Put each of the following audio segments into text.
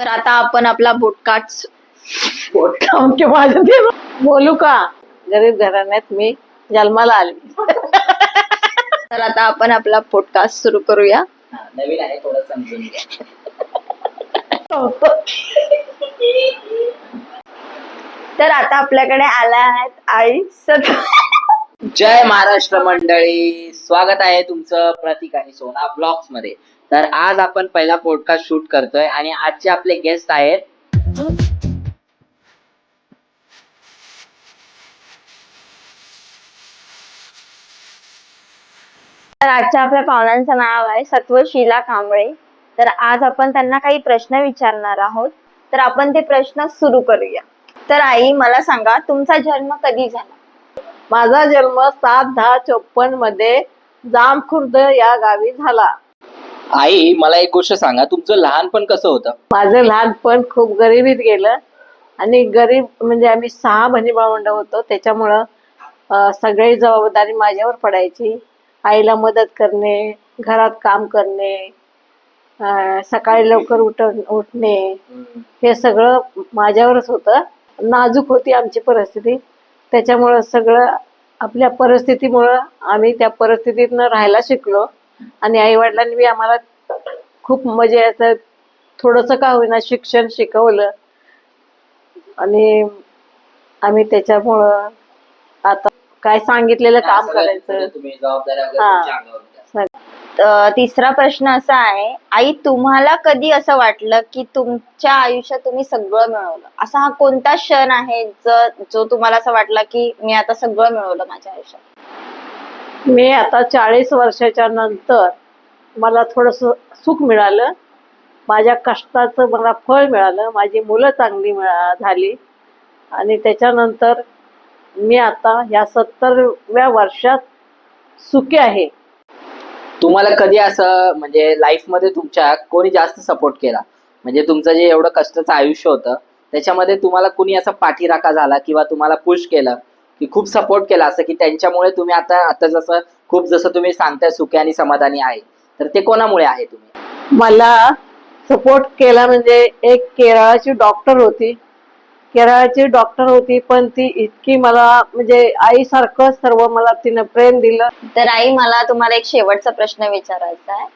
तर आता आपण आपला बोटकाट बोलू का? गरीब घराण्यात मी जन्माला आले. तर आता आपण आपला पॉडकास्ट सुरू करूया. हा, नवीन आहे थोडं समजून घ्या. तर आता आपल्याकडे आल्या आहेत आई सत जय महाराष्ट्र मंडळी स्वागत आहे तुमचं प्रतीक आणि सोना ब्लॉग्समध्ये. तर आज आपण पहिला पॉडकास्ट शूट करतोय आणि आजचे आपले गेस्ट आहेत. तर आजच्या आपल्या पाहुण्यांचं नाव आहे सत्वशीला कांबळे. तर आज आपण त्यांना काही प्रश्न विचारणार आहोत. तर आपण ते प्रश्न सुरू करूया. तर आई मला सांगा तुमचा जन्म कधी झाला? माझा जन्म सात दहा चोपन्नमध्ये जामखुर्द या गावी झाला. आई मला एक गोष्ट सांगा तुमचं लहानपण कसं होतं? माझं लहानपण खूप गरिबीत गेलं आणि गरीब म्हणजे आम्ही सहा बहिणी भावंड होतो त्याच्यामुळं अं, सगळी जबाबदारी माझ्यावर पडायची. आईला मदत करणे घरात काम करणे अं, सकाळी लवकर उठ उठणे हे सगळं माझ्यावरच होतं. नाजूक होती आमची परिस्थिती त्याच्यामुळं सगळं आपल्या परिस्थितीमुळं आम्ही त्या परिस्थितीतनं राहायला शिकलो. आणि आई वडिलांनी बी आम्हाला खूप म्हणजे असं थोडंसं का होईना शिक्षण शिकवलं. आणि आम्ही त्याच्यामुळं आता काय सांगितलेलं काम करायचं. हा. तिसरा प्रश्न असा आहे आई तुम्हाला कधी असं वाटलं की तुमच्या आयुष्यात तुम्ही सगळं मिळवलं? असा हा कोणता क्षण आहे ज- जो तुम्हाला असं वाटला की मी आता सगळं मिळवलं माझ्या आयुष्यात? मी आता चाळीस वर्षाच्या नंतर मला थोडस सुख मिळालं. माझ्या कष्टाचं मला फळ मिळालं. माझी मुलं चांगली मिळा झाली. आणि त्याच्यानंतर मी आता ह्या सत्तरव्या वर्षात सुखी आहे. तुम्हाला कधी असं म्हणजे लाईफमध्ये तुमच्या कोणी जास्त सपोर्ट केला? म्हणजे तुमचं जे एवढं कष्टाचं आयुष्य होतं त्याच्यामध्ये तुम्हाला कुणी असा पाठीराखा झाला किंवा तुम्हाला पुश केलं की खूप सपोर्ट केला असं की त्यांच्यामुळे तुम्ही आता आता जसं खूप जसं तुम्ही सांगताय सुखी आणि समाधानी आहे तर ते कोणामुळे आहे तुम्ही? मला सपोर्ट केला म्हणजे एक केरळाची डॉक्टर होती. केरळाची डॉक्टर होती पण ती इतकी मला म्हणजे आईसारखं सर्व मला तिनं प्रेम दिलं. तर आई मला तुम्हाला एक शेवटचा प्रश्न विचारायचा आहे.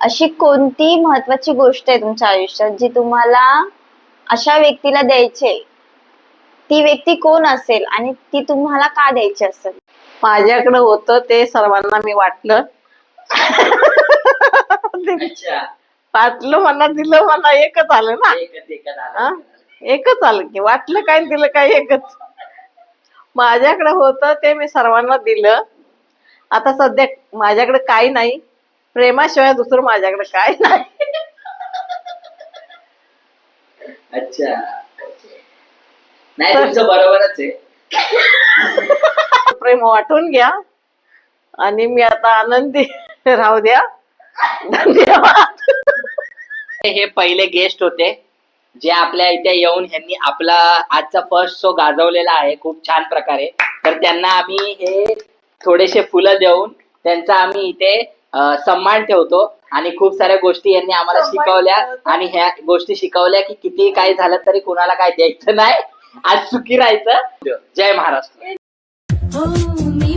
अशी कोणती महत्वाची गोष्ट आहे तुमच्या आयुष्यात जी तुम्हाला अशा व्यक्तीला द्यायची ती व्यक्ती कोण असेल आणि ती तुम्हाला का द्यायची असेल? माझ्याकडे होतं ते सर्वांना मी वाटलं. वाटलं मला दिलं मला एकच आलं ना? एकच आलं की वाटलं काय दिलं काय एकच. माझ्याकडे होतं ते मी सर्वांना दिलं. आता सध्या माझ्याकडे काही नाही. प्रेमाशिवाय दुसरं माझ्याकडे काय नाही. अच्छा. नाही तुमचं बरोबरच आहे. प्रेम वाटून घ्या. आणि मी आता आनंदी. राहू द्या. धन्यवाद. हे पहिले गेस्ट होते. जे आपल्या इथे येऊन ह्यांनी आपला आजचा फर्स्ट शो गाजवलेला आहे खूप छान प्रकारे. तर त्यांना आम्ही हे थोडेसे फुलं देऊन त्यांचा आम्ही इथे सन्मान ठेवतो. आणि खूप साऱ्या गोष्टी यांनी आम्हाला शिकवल्या. आणि ह्या गोष्टी शिकवल्या की किती काय झालं तरी कुणाला काय द्यायचं नाही. आज सुखी राहायचं. जय महाराष्ट्र. हो मी